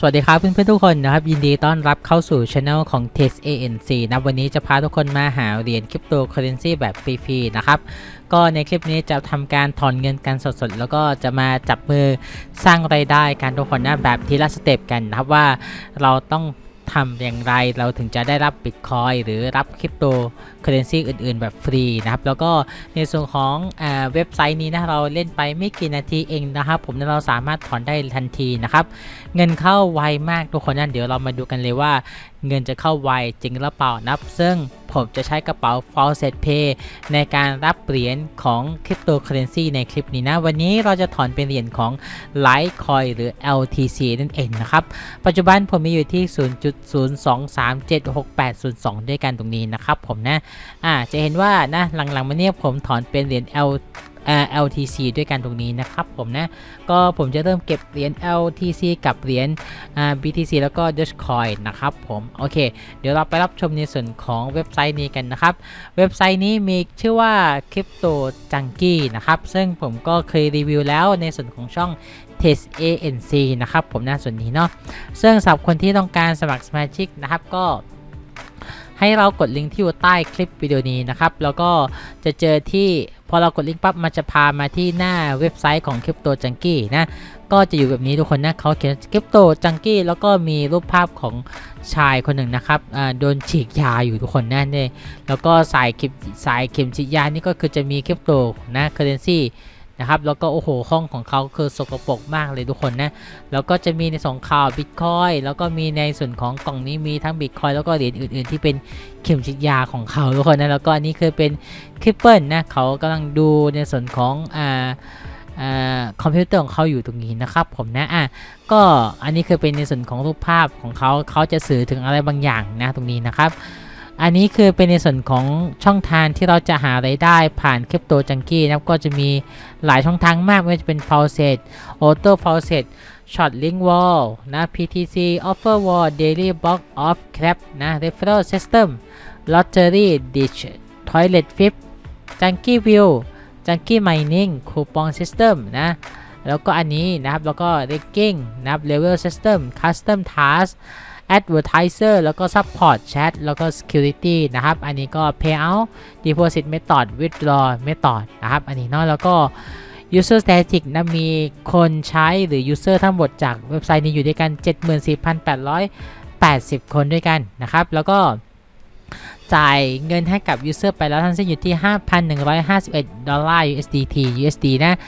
สวัสดีครับเพื่อนๆทุกคนนะครับ ยินดีต้อนรับเข้าสู่ช anel ของ tesa nc นะวันนี้จะพาทุกคนมาหาเหรียญคริปโตเคอเรนซีแบบฟรีๆนะครับ ก็ในคลิปนี้จะทำการถอนเงินกันสดๆ แล้วก็จะมาจับมือสร้างไรายได้การทุกคนนะแบบทีละสเต็ปกันนะครับว่าเราต้อง ทำอย่างไรเราถึงจะได้รับบิตคอยหรือรับคริปโตเคอเรนซีอื่น ๆ แบบฟรีนะครับ แล้วก็ในส่วนของอเว็บไซต์นี้นะเราเล่นไปไม่กี่นาทีเองนะครับ ผมเราสามารถถอนได้ทันทีนะครับ เงินเข้าไวมากทุกคนนะเดี๋ยวเรามาดูกันเลยว่าเงินจะเข้าไวจริงหรือเปล่านับ ซึ่งผมจะใช้กระเป๋า f a l s e t Pay ในการรับเหรียญของคริปโตเคอเรนซีในคลิปนี้นะ วันนี้เราจะถอนเป็นเหรียญของ Litecoin หรือ LTC นั่นเองนะครับ ปัจจุบันผมมีอยู่ที่ 0.02376802 ด้วยกันตรงนี้นะครับผมนะ อ่าจะเห็นว่านะหลังๆมาเนี่ยผมถอนเป็นเหรียญ L LTC ด้วยกันตรงนี้นะครับผมนะ ก็ผมจะเริ่มเก็บเหรียญ LTC กับเหรียญ BTC แล้วก็ Dogecoin นะครับผมโอเค เดี๋ยวเราไปรับชมในส่วนของเว็บไซต์นี้กันนะครับ เว็บไซต์นี้มีชื่อว่า Crypto Junkie นะครับ ซึ่งผมก็เคยรีวิวแล้วในส่วนของช่อง Test ANC นะครับผมนะส่วนนี้เนาะซึ่งสำหรับคนที่ต้องการสมัครสมาชิกนะครับก็ให้เรากดลิงก์ที่อยู่ใต้คลิปวิดีโอนี้นะครับ แล้วก็จะเจอที่ พอเรากดลิงก์ปั๊บมันจะพามาที่หน้าเว็บไซต์ของ Crypto Junkie นะก็จะอยู่แบบนี้ทุกคนนะเขาเขียน Crypto Junkie แล้วก็มีรูปภาพของชายคนหนึ่งนะครับอ่าโดนฉีกยาอยู่ทุกคนนั่นเลยแล้วก็สายเข็มสายเข็มฉีดยานี่ก็คือจะมีคริปโตนะ currency นะครับแล้วก็โอ้โหห้องของเขาคือสกปรกมากเลยทุกคนนะแล้วก็จะมีในสองข่าวบิตคอยแล้วก็มีในส่วนของกล่องนี้มีทั้งบิตคอยแล้วก็เหรียญอื่น ๆ ที่เป็นเข็มฉีดยาของเขาทุกคนนะแล้วก็อันนี้คือเป็นคริปเปิลนะเขากำลังดูในส่วนของอ่าอ่าคอมพิวเตอร์ของเขาอยู่ตรงนี้นะครับผมนะอะก็อันนี้คือเป็นในส่วนของรูปภาพของเขาเขาจะสื่อถึงอะไรบางอย่างนะตรงนี้นะครับ อันนี้คือเป็นในส่วนของช่องทางที่เราจะหาไรายได้ผ่านคริปโตจังกี้นะครับก็จะมีหลายช่องทางมากไม่ว่าจะเป็น f a u c e t Auto f a u c e t Short Link Wall นะ PTC Offer Wall Daily Box of Crap นะ Referral System Lottery Ditch Toilet Flip Junkie View Junkie Mining Coupon System นะแล้วก็อันนี้นะครับแล้วก็ Ranking นะครับ Level System Custom Task Advertiser แล้วก็ Support Chat แล้วก็ Security นะครับ อันนี้ก็ Payout Deposit Method Withdraw Method นะครับ อันนี้เนาะ แล้วก็ User Static นะมีคนใช้หรือ User ทั้งหมดจากเว็บไซต์นี้อยู่ด้วยกัน 74,880 คนด้วยกันนะครับ แล้วก็จ่ายเงินให้กับ User ไปแล้วทั้งสิ้นอยู่ที่ 5,151 ดอลลาร์ USDT USD นะ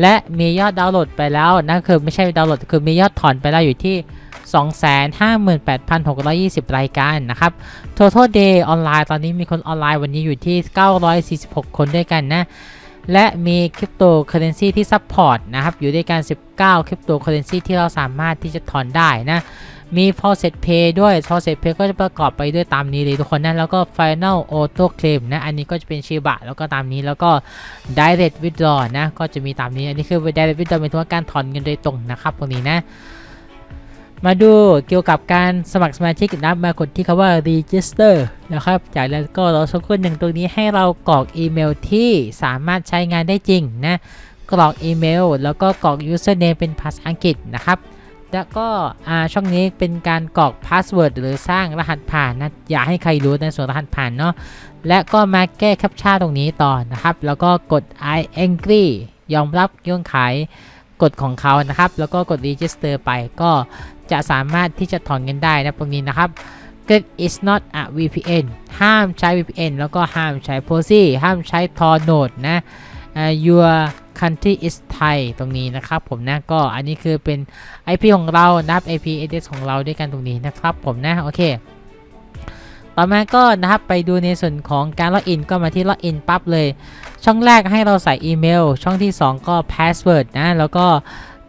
และมียอดดาวน์โหลดไปแล้วนะคือไม่ใช่ดาวน์โหลดคือมียอดถอนไปแล้วอยู่ที่ 258,620 รายการนะครับ Total Day ออนไลน์ตอนนี้มีคนออนไลน์วันนี้อยู่ที่ 946 คนด้วยกันนะ และมีคริปโตเคอเรนซีที่ซัพพอร์ตนะครับ อยู่ด้วยกัน 19 คริปโตเคอเรนซีที่เราสามารถที่จะถอนได้นะมี f a u c e t Pay ด้วย f a u c e t Pay ก็จะประกอบไปด้วยตามนี้เลยทุกคนนะแล้วก็ Final Auto Claim นะ อันนี้ก็จะเป็นชิบะแล้วก็ตามนี้แล้วก็ Direct Withdraw นะ ก็จะมีตามนี้ อันนี้คือ Direct Withdraw เป็นตัวการถอนเงินโดยตรงนะครับตรงนี้นะ มาดูเกี่ยวกับการสมัครสมาชิกนะมากดที่คำว่า register นะครับ จากนั้นก็เรอสักครู่หนึ่งตรงนี้ให้เรากรอกอีเมลที่สามารถใช้งานได้จริงนะ กรอกอีเมล แล้วก็กรอก username เป็นภาษาอังกฤษนะครับ แล้วก็ช่องนี้เป็นการกรอกพาสเวิร์ดหรือสร้างรหัสผ่านนะ อย่าให้ใครรู้ในส่วนรหัสผ่านเนาะ และก็มาแก้แคปชั่นตรงนี้ต่อนะครับ แล้วก็กด I agree ยอมรับเงื่อนไข กฎของเขานะครับ แล้วก็กด register ไปก็จะสามารถที่จะถอนเงินได้นะตรงนี้นะครับ Get is not a VPN ห้ามใช้ VPN แล้วก็ห้ามใช้ Proxy ห้ามใช้ Tor node นะ uh, your country is Thai ตรงนี้นะครับผมนะก็อันนี้คือเป็น IP ของเรานะครับ IP address ของเราด้วยกันตรงนี้นะครับผมนะโอเค ต่อมาก็นะครับไปดูในส่วนของการล็อกอินก็มาที่ล็อกอินปั๊บเลย ช่องแรกให้เราใส่อีเมล ช่องที่ 2 ก็ password นะ แล้วก็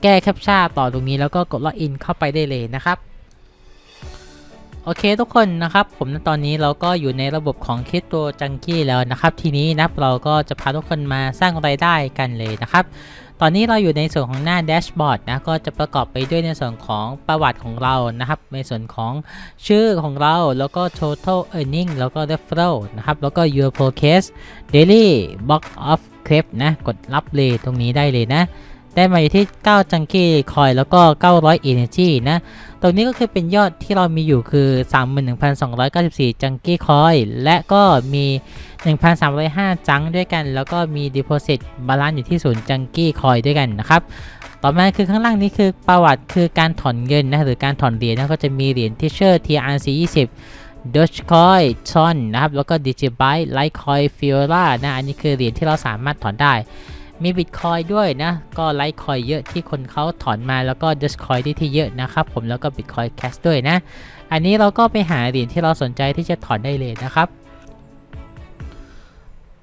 แก้แคปชั่นต่อตรงนี้แล้วก็กดล็อกอินเข้าไปได้เลยนะครับ โอเคทุกคนนะครับ ผมตอนนี้เราก็อยู่ในระบบของคิดตัวจังกี้แล้วนะครับ ทีนี้นะเราก็จะพาทุกคนมาสร้างรายได้กันเลยนะครับ ตอนนี้เราอยู่ในส่วนของหน้าแดชบอร์ดนะก็จะประกอบไปด้วยในส่วนของประวัติของเรานะครับ ในส่วนของชื่อของเราแล้วก็ total earning แล้วก็ referral นะครับ แล้วก็ your forecast daily box of c r e p นะ กดรับเลยตรงนี้ได้เลยนะ ได้มาอยู่ที่ 9 จังกี้คอยแล้วก็ 900 Energy นะ ตรงนี้ก็คือเป็นยอดที่เรามีอยู่คือ 31,294 จังกี้คอยและก็มี 1,305 จังด้วยกัน แล้วก็มี Deposit Balance อยู่ที่0จังกี้คอยด้วยกันนะครับต่อมาคือข้างล่างนี้คือประวัติคือการถอนเงินนะหรือการถอนเหรียญนะก็จะมีเหรียญที่เชอร์ TRC 20 Dogecoin ชอนนะครับแล้วก็ Digibyte Litecoin Fiora นะอันนี้คือเหรียญที่เราสามารถถอนได้ มี Bitcoin ด้วยนะ ก็ Litecoin เยอะที่คนเขาถอนมาแล้วก็ Dogecoin ที่ที่เยอะนะครับผมแล้วก็ Bitcoin Cash ด้วยนะ อันนี้เราก็ไปหาเหรียญที่เราสนใจที่จะถอนได้เลยนะครับ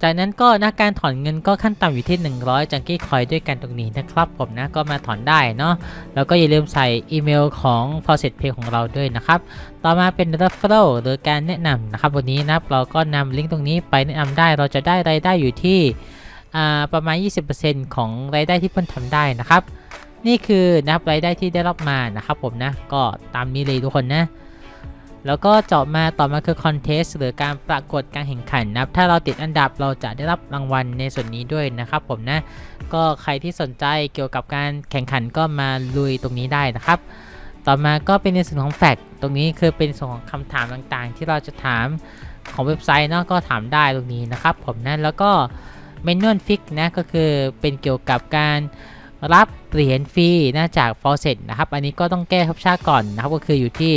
จากนั้นก็นะการถอนเงินก็ขั้นต่ำอยู่ที่ 100จังกี้คอยด้วยกันตรงนี้นะครับ ผมนะก็มาถอนได้เนาะแล้วก็อย่าลืมใส่อีเมลของ Faucet Pay ของเราด้วยนะครับ ต่อมาเป็น referral หรือการแนะนำนะครับ วันนี้นะเราก็นำลิงก์ตรงนี้ไปแนะนำได้เราจะได้รายได้อยู่ที่ประมาณ 20%ของรายได้ที่เพิ่นทำได้นะครับ นี่คือนะครับรายได้ที่ได้รับมานะครับผมนะก็ตามนี้เลยทุกคนนะ แล้วก็เจาะมาต่อมาคือคอนเทสหรือการประกวดการแข่งขันนะครับ ถ้าเราติดอันดับเราจะได้รับรางวัลในส่วนนี้ด้วยนะครับผมนะ ก็ใครที่สนใจเกี่ยวกับการแข่งขันก็มาลุยตรงนี้ได้นะครับ ต่อมาก็เป็นในส่วนของแฟกต์ตรงนี้คือเป็นส่วนของคำถามต่างๆ ที่เราจะถามของเว็บไซต์เนาะก็ถามได้ตรงนี้นะครับ ผมนะแล้วก็เมนูฟิกนะก็คือเป็นเกี่ยวกับการรับเหรียญฟรีนะจาก f a u c e t นะครับ อันนี้ก็ต้องแก้คับชาก่อนนะครับก็คืออยู่ที่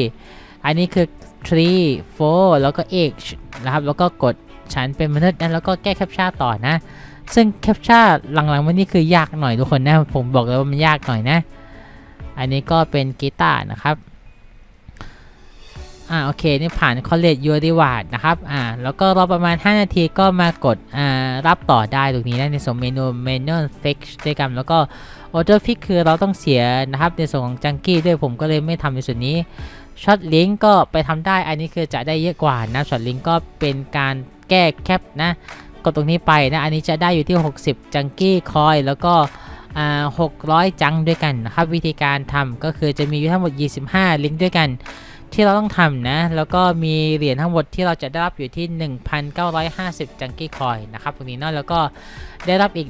อันนี้คือ3 4แล้วก็ H นะครับ แล้วก็กดฉันเป็นมนุษย์นะแล้วก็แก้แคปชั่นต่อนะ ซึ่งแคปชั่นหลังๆวันนี้คือยากหน่อยทุกคนนะ ผมบอกเลยว่ามันยากหน่อยนะ อันนี้ก็เป็นกีตาร์นะครับอ่าโอเค นี่ผ่าน College Your Reward นะครับอ่าแล้วก็รอประมาณ 5 นาทีก็มากดอ่ารับต่อได้ตรงนี้นะในส่วนเมนู Menu Fix ด้วยกันแล้วก็ Order Fix คือเราต้องเสียนะครับ ในส่วนของจังกี้ด้วยผมก็เลยไม่ทำในส่วนนี้ ช็อตลิงก์ก็ไปทำได้ อันนี้คือจะได้เยอะกว่านะช็อตลิงก์ก็เป็นการแก้แคปนะ กดตรงนี้ไปนะ อันนี้จะได้อยู่ที่ 60 จังกี้คอย แล้วก็อ่า600จังด้วยกันนะครับวิธีการทำก็คือจะมีอยู่ทั้งหมด 25 ลิงก์ด้วยกัน ที่เราต้องทำนะ แล้วก็มีเหรียญทั้งหมดที่เราจะได้รับอยู่ที่ 1,950 จังกี้คอยนะครับตรงนี้เนาะแล้วก็ได้รับอีก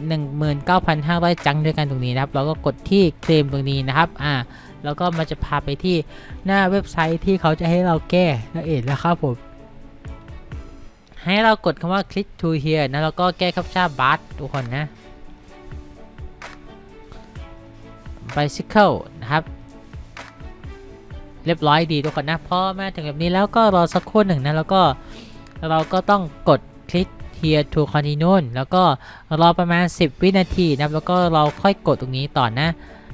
19,500 จังด้วยกันตรงนี้นะครับ เราก็กดที่เคลมตรงนี้นะครับอ่า แล้วก็มันจะพาไปที่หน้าเว็บไซต์ที่เขาจะให้เราแก้นั่นเองนะครับผมให้เรากดคำว่า click to here นะแล้วก็แก้คับชาบัสทุกคนนะ bicycle นะครับ เรียบร้อยดีทุกคนนะพอมาถึงแบบนี้แล้วก็รอสักครู่หนึ่งนะแล้วก็เราก็ต้องกดคลิก here to continue แล้วก็รอประมาณ 10 วินาทีนะแล้วก็เราค่อยกดตรงนี้ต่อนะ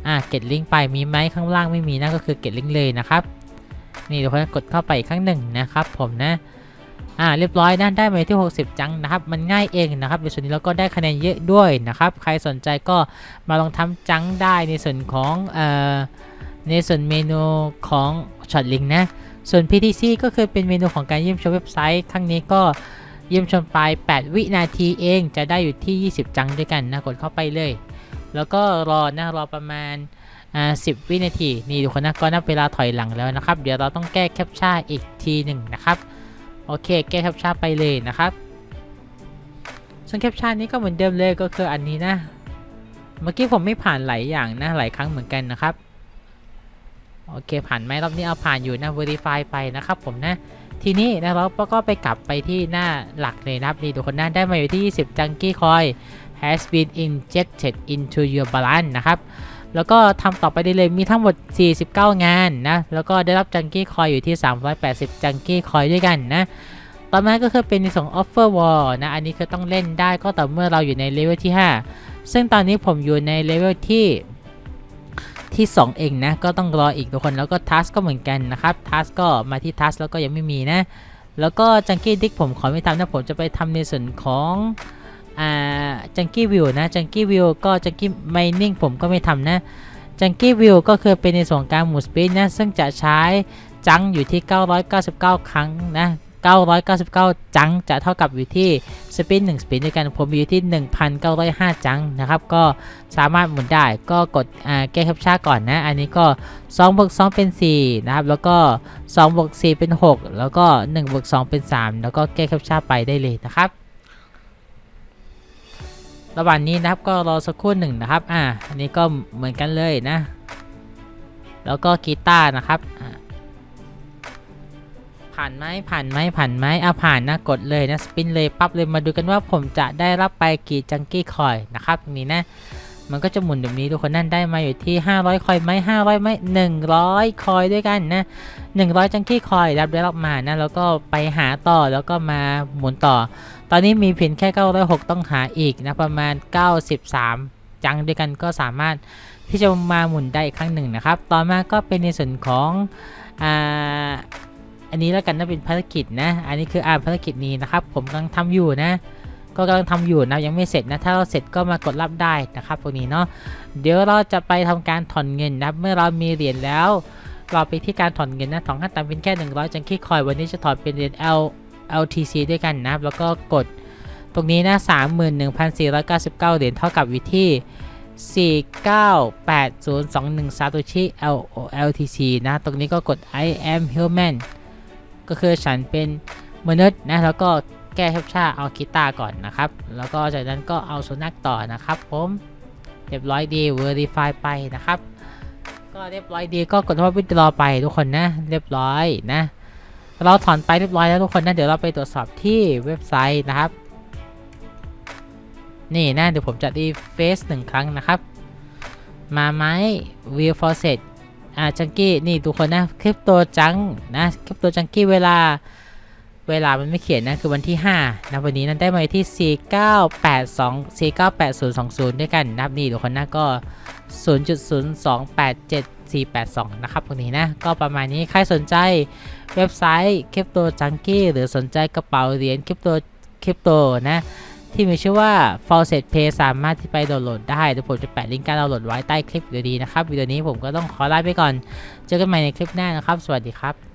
อ่าเก็ตลิงก์ไปมีไหมข้างล่างไม่มีนะก็คือเก็ตลิงก์เลยนะครับนี่ทุกคนกดเข้าไปอีกครั้งหนึ่งนะครับ ผมนะอ่าเรียบร้อยนะได้มาที่ 60 จังนะครับ มันง่ายเองนะครับในส่วนนี้เราก็ได้คะแนนเยอะด้วยนะครับ ใครสนใจก็มาลองทำจังได้ในส่วนของเอ่อในส่วนเมนูของช็อตลิงก์นะส่วน PTC ก็คือเป็นเมนูของการเยี่ยมชมเว็บไซต์ครั้งนี้ก็เยี่ยมชมไป 8 วินาทีเองจะได้อยู่ที่ 20 จังด้วยกันนะกดเข้าไปเลย แล้วก็รอนะรอประมาณอ่า10วินาที นี่ทุกคนนะก็นับเวลาถอยหลังแล้วนะครับ เดี๋ยวเราต้องแก้แคปชั่นอีกทีหนึ่งนะครับ โอเค แก้แคปชั่นไปเลยนะครับส่วนแคปชั่นนี้ก็เหมือนเดิมเลยก็คืออันนี้นะ เมื่อกี้ผมไม่ผ่านหลายอย่างนะหลายครั้งเหมือนกันนะครับ โอเคผ่านไหมรอบนี้เอาผ่านอยู่นะ verify ไปนะครับผมนะ ทีนี้นะเราก็ไปกลับไปที่หน้าหลักเลยนะครับนี่ทุกคนนะได้มาอยู่ที่ 20 จังกี้คอย has been injected into your balance นะครับ แล้วก็ทำต่อไปได้เลยมีทั้งหมด 49 งานนะ แล้วก็ได้รับจังกี้คอยอยู่ที่ 380 จังกี้คอยด้วยกันนะ ต่อมาก็คือเป็นในส่ง offer wall นะ อันนี้คือต้องเล่นได้ก็ต่อเมื่อเราอยู่ในเลเวลที่ 5 ซึ่งตอนนี้ผมอยู่ในเลเวลที่ที่ 2 เองนะ ก็ต้องรออีกทุกคนแล้วก็ทัสก็เหมือนกันนะครับทัสก็มาที่ทัสแล้วก็ยังไม่มีนะ แล้วก็จังกี้ดิกผมขอไม่ทำนะผมจะไปทำในส่วนของ อ่าจังกี้วิวนะจังกี้วิวก็จังกี้ไมนิ่งผมก็ไม่ทำนะจังกี้วิวก็คือเป็นในส่วนการหมุนสปินนะซึ่งจะใช้จังอยู่ที่ 999 ครั้งนะ 999 จังจะเท่ากับอยู่ที่สปิน1สปินด้วยกันผมอยู่ที่ 1,905 จังนะครับ ก็สามารถหมุนได้ก็กดแก้แคปชั่นก่อนนะ อันนี้ก็2บวก2เป็น 4 นะครับ แล้วก็2บวก4เป็น 6 แล้วก็1บวก2เป็น 3 แล้วก็แก้แคปชั่นไปได้เลยนะครับ ระหว่างนี้นะครับก็รอสักครู่หนึ่งนะครับ อ่า อันนี้ก็เหมือนกันเลยนะ แล้วก็กีตาร์นะครับ ผ่านไหมผ่านไหมผ่านไหมอะผ่านนะกดเลยนะสปินเลยปั๊บเลยมาดูกันว่าผมจะได้รับไปกี่จังกี้คอยนะครับนี่นะ มันก็จะหมุนแบบนี้ทุกคนนั่นได้มาอยู่ที่ 500 คอยไหม500ไหม100 คอยด้วยกันนะ 100 จังกี้คอยรับได้รับมานะแล้วก็ไปหาต่อแล้วก็มาหมุนต่อ ตอนนี้มีเพียงแค่ 906 ต้องหาอีกนะประมาณ 93 จังด้วยกันก็สามารถที่จะมาหมุนได้อีกครั้งหนึ่งนะครับ ต่อมาก็เป็นในส่วนของอ่าอันนี้แล้วกันนะเป็นภารกิจนะ อันนี้คืออ่าภารกิจนี้นะครับ ผมกำลังทำอยู่นะ ก็กำลังทำอยู่นะยังไม่เสร็จนะถ้าเราเสร็จก็มากดรับได้นะครับพวกนี้เนาะเดี๋ยวเราจะไปทำการถอนเงินนะเมื่อเรามีเหรียญแล้ว เราไปที่การถอนเงินนะถอนขั้นต่ำเป็นแค่100จังกี้คอยวันนี้จะถอนเป็นเหรียญ L LTC ด้วยกันนะแล้วก็กดตรงนี้นะ31,499 เหรียญเท่ากับอยู่ที่ 498021 Satoshi L LTC นะ ตรงนี้ก็กด I am human ก็คือฉันเป็นมนุษย์นะ แล้วก็ แก้แคปชั่นเอากีตาร์ก่อนนะครับ แล้วก็จากนั้นก็เอาสุนัขต่อนะครับ ผมเรียบร้อยดี verify ไปนะครับ ก็เรียบร้อยดีก็กดว่าวิดรอไปทุกคนนะ เรียบร้อยนะ เราถอนไปเรียบร้อยแล้วทุกคนนะเดี๋ยวเราไปตรวจสอบที่เว็บไซต์นะครับ นี่นะเดี๋ยวผมจะรีเฟซหนึ่งครั้งนะครับ มาไหม view faucet อ่าจังกี้นี่ทุกคนนะคลิปตัวจังนะคลิปตัวจังกี้เวลา เวลามันไม่เขียนนะคือวันที่5นะวันนี้นั้นได้มาที่ 4982 498020 ด้วยกันนะครับนี่ทุกคนนะก็ 0.0287482 นะครับพวกนี้นะ ก็ประมาณนี้ใครสนใจเว็บไซต์คริปโตจังกี้หรือสนใจกระเป๋าเหรียญคริปโตคริปโตนะ ที่มีชื่อว่า Faucet Pay สามารถที่ไปดาวน์โหลดได้เดี๋ยวผมจะแปะลิงก์การดาวน์โหลดไว้ใต้คลิปดีโอนี้นะครับวิดีโอนี้ผมก็ต้องขอลาไปก่อน เจอกันใหม่ในคลิปหน้านะครับ สวัสดีครับ